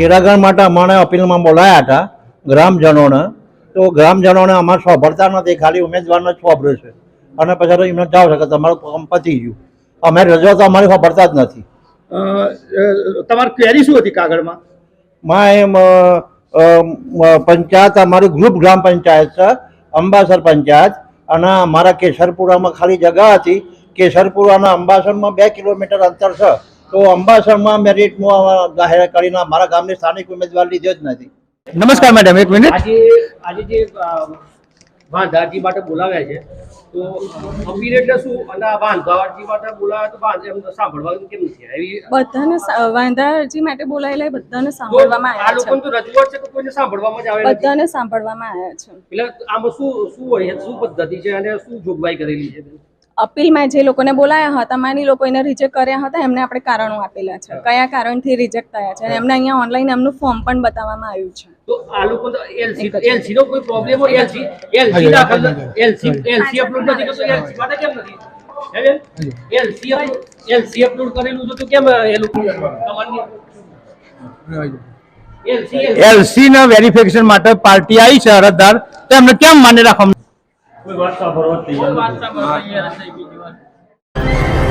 ચિરાગણ માટે અમારે અપીલમાં બોલાયા હતા ગ્રામજનોને. તો ગ્રામજનોને અમારે સોંભળતા નથી ખાલી ઉમેદવારને જ છે. અને પછી એમને જાઓ છે કે તમારું કામ પતી ગયું. અમે રજૂઆત અમારી સોંભળતા જ નથી. તમારી ક્વેરી શું હતી કાગળમાં? માં એમ પંચાયત અમારું ગ્રુપ ગ્રામ પંચાયત છે અંબાસર પંચાયત. અને અમારા કેસરપુરામાં ખાલી જગા હતી. કેસરપુરા અને અંબાસરમાં બે કિલોમીટર અંતર છે. તો અંબાસરમાં મેરિટમાં જાહેર કરીને મારા ગામની સ્થાનિક ઉમેદવાર લીધો જ નથી. નમસ્કાર મેડમ એક મિનિટ આજે આજે જે વાંધાજી માટે બોલાવ્યા છે તો અપીલ એટલે શું? અને વાંધાજી માટે બોલાવ્યા તો વાંધા સાંભળવાનું કેમ નથી બધાને વાંધાજી માટે બોલાયેલા બધાને સાંભળવામાં આવ્યા છે. આ છે તો રજૂઆત છે કે કોઈને સાંભળવામાં જ આવે બધાને સાંભળવામાં આવ્યા છે. એટલે આમાં શું શું હોય શું પદ્ધતિ છે અને શું જોગવાઈ કરેલી છે? અપીલમાં જે લોકોને બોલાયા હતા માની લોકો એને રિજેક્ટ કર્યા હતા એમને આપણે કારણો આપેલા છે કયા કારણથી રિજેક્ટ થયા છે અને એમને અહીંયા ઓનલાઈન એમનું ફોર્મ પણ બતાવવામાં આવ્યું છે તો આ લોકો તો એલસી એલસી નો કોઈ પ્રોબ્લેમ હોય એલસી એલસી દાખલ એલસી એલસી અપલોડ નથી કરતો એલસી માટે કેમ નથી એલસી એલસી અપલોડ કરેલું તો કેમ એ લોકો એલસી એલસી ના વેરિફિકેશન માટે પાર્ટી આવી છે અરજદાર તો એમને કેમ માન્ય રાખવામાં કોઈ વાત સાંભળવા તૈયાર નથી.